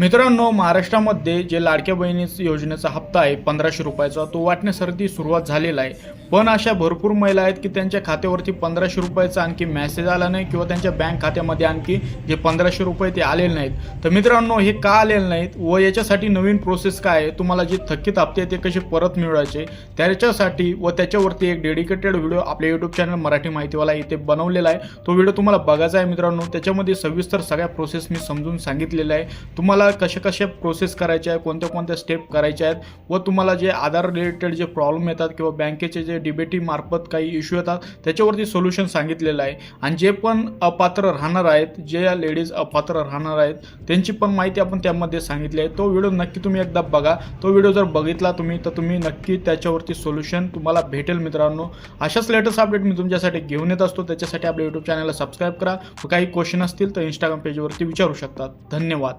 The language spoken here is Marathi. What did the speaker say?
मित्रांनो महाराष्ट्रामध्ये जे लाडक्या बहिणी योजनेचा हप्ता आहे पंधराशे रुपयाचा तो वाटण्यासाठी सुरुवात झालेला आहे. पण अशा भरपूर महिला आहेत की त्यांच्या खात्यावरती पंधराशे रुपयाचा आणखी मेसेज आला नाही किंवा त्यांच्या बँक खात्यामध्ये आणखी जे पंधराशे रुपये ते आलेले नाहीत. तर मित्रांनो हे का आलेले नाहीत व याच्यासाठी नवीन प्रोसेस काय आहे तुम्हाला जे थकीत हप्ते आहेत ते कसे परत मिळवायचे त्याच्यासाठी व त्याच्यावरती एक डेडिकेटेड व्हिडिओ आपल्या यूट्यूब चॅनल मराठी माहितीवाला इथे बनवलेला आहे. तो व्हिडिओ तुम्हाला बघायचा आहे मित्रांनो त्याच्यामध्ये सविस्तर सगळ्या प्रोसेस मी समजून सांगितलेला आहे. तुम्हाला कशा कशा प्रोसेस करायच्या आहे कोणत्या कोणत्या स्टेप करायच्या आहेत व तुम्हाला जे आधार रिलेटेड जे प्रॉब्लेम येतात किंवा बँकेचे जे डीबीटी मार्फत काही इश्यू येतात त्याच्यावरती सोल्युशन सांगितलेलं आहे. आणि जे पण अपात्र राहणार आहेत जे लेडीज अपात्र राहणार आहेत त्यांची पण माहिती आपण त्यामध्ये सांगितली आहे. तो व्हिडिओ नक्की तुम्ही एकदा बघा. तो व्हिडिओ जर बघितला तुम्ही तर तुम्ही नक्की त्याच्यावरती सोल्युशन तुम्हाला भेटेल मित्रांनो. अशाच लेटेस्ट अपडेट मी तुमच्यासाठी घेऊन येत असतो. त्याच्यासाठी आपल्या यूट्यूब चॅनलला सबस्क्राईब करा. व काही क्वेश्चन असतील तर इंस्टाग्राम पेजवरती विचारू शकतात. धन्यवाद.